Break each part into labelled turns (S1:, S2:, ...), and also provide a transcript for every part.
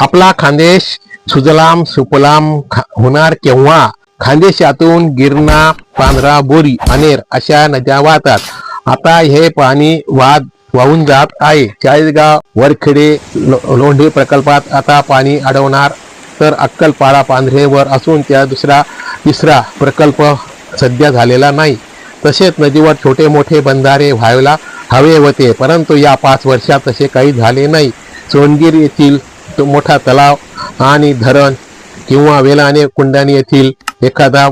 S1: आपला खानदेश सुजलाम सुपलाम खा- होणार केव्हा? खानदेशातून गिरणा पांढरा बोरी अनेर अशा नद्या वाहतात. आता हे पाणी वाद वाहून जात आहे. चाळीसगाव वरखेडे लो- लोंढे प्रकल्पात आता पाणी अडवणार. तर अक्कलपाडा पांढरेवर असून त्या दुसरा तिसरा प्रकल्प सध्या झालेला नाही. तसेच नदीवर छोटे मोठे बंधारे व्हायला हवे होते. परंतु या पाच वर्षात तसे काही झाले नाही. सोनगीर येथील तो मोठा तलाव आणि धरण किंवा वेलाने कुंडाणी येथील एखादा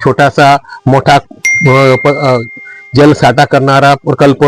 S1: छोटासा मोठा जलसाठा करणारा प्रकल्प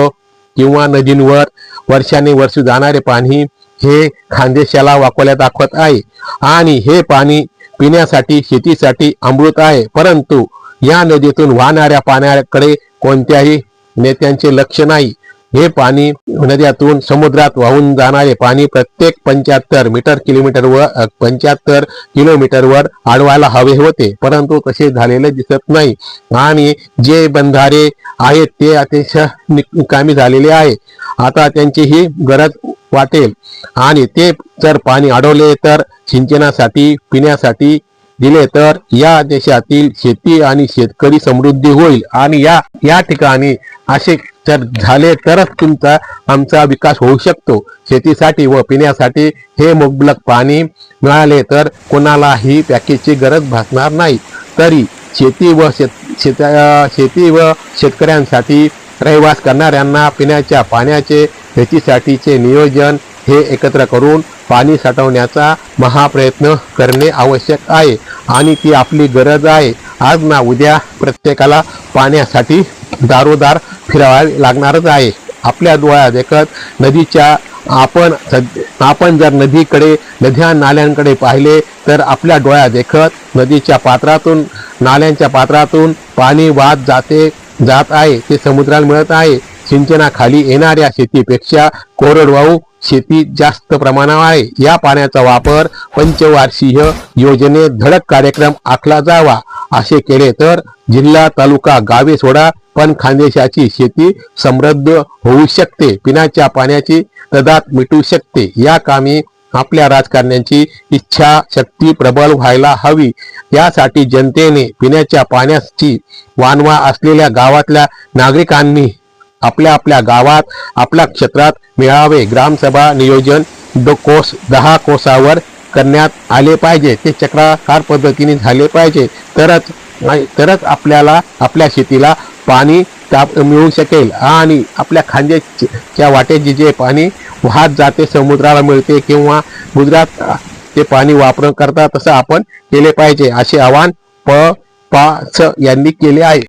S1: किंवा नदींवर वर्षाने वर्ष जाणारे पाणी हे खानदेशाला वाकवल्या दाखवत आहे. आणि हे पाणी पिण्यासाठी शेतीसाठी अमृत आहे. परंतु या नदीतून वाहणाऱ्या पाण्याकडे कोणत्याही नेत्यांचे लक्ष नाही. हे पाणी नद्यातून समुद्रात वाहून जाणारे पाणी प्रत्येक पंच्याहत्तर मीटर किलोमीटरवर पंच्याहत्तर किलोमीटरवर अडवायला हवे होते. परंतु तसे झालेले दिसत नाही. आणि जे बंधारे आहेत ते अतिशय निकामी झालेले आहे. आता त्यांची ही गरज वाटेल. आणि ते जर पाणी अडवले तर सिंचनासाठी पिण्यासाठी दिले तर या देशातील शेती आणि शेतकरी समृद्धी होईल. आणि या या ठिकाणी असे जर झाले तरच तुमचा आमचा विकास होऊ शकतो. शेतीसाठी व पिण्यासाठी हे मुबलक पाणी मिळाले तर कोणालाही पॅकेजची गरज भासणार नाही. तरी शेती व शेत शेत शेती व शेतकऱ्यांसाठी रहिवास करणाऱ्यांना पिण्याच्या पाण्याचे शेतीसाठीचे नियोजन हे एकत्र करून पाणी साठवण्याचा महाप्रयत्न करणे आवश्यक आहे. आणि ती आपली गरज आहे. आज ना उद्या प्रत्येकाला पाण्यासाठी दारोदार फिरावा लागणारच आहे. आपल्या डोळ्यात देखत नदीच्या आपण आपण जर नदीकडे नद्या नाल्यांकडे पाहिले तर आपल्या डोळ्यात देखत नदीच्या पात्रातून नाल्यांच्या पात्रातून पाणी वाहत जाते जात आहे ते समुद्राला मिळत आहे. सिंचनाखाली येणाऱ्या शेतीपेक्षा कोरडवाहू शेती जास्त प्रमाणावर आहे. या पाण्याचा वापर पंचवार्षिक योजनेत धडक कार्यक्रम आखला जावा. असे केले तर जिल्हा तालुका गावे सोडा पण खानदेशाची शेती समृद्ध होऊ शकते. पिण्याच्या पाण्याची तदात मिटू शकते. या कामी आपल्या राजकारण्यांची इच्छा शक्ती प्रबल व्हायला हवी. यासाठी जनतेने पिण्याच्या पाण्याची वानवा असलेल्या गावातल्या नागरिकांनी आपल्या आपल्या गावात आपल्या क्षेत्रात मिळावे ग्रामसभा नियोजन दो कोस दहा कोसावर करण्यात आले पाहिजे. ते चक्राकार पद्धतीने झाले पाहिजे. तरच तरच आपल्याला आपल्या शेतीला पाणी ताप मिळू शकेल आणि आपल्या खांद्याच्या वाटेचे जे पाणी वाहत जाते समुद्राला मिळते किंवा गुजरात ते पाणी वापर करता तसं आपण केले पाहिजे. असे आवाहन प पा स यांनी केले आहे.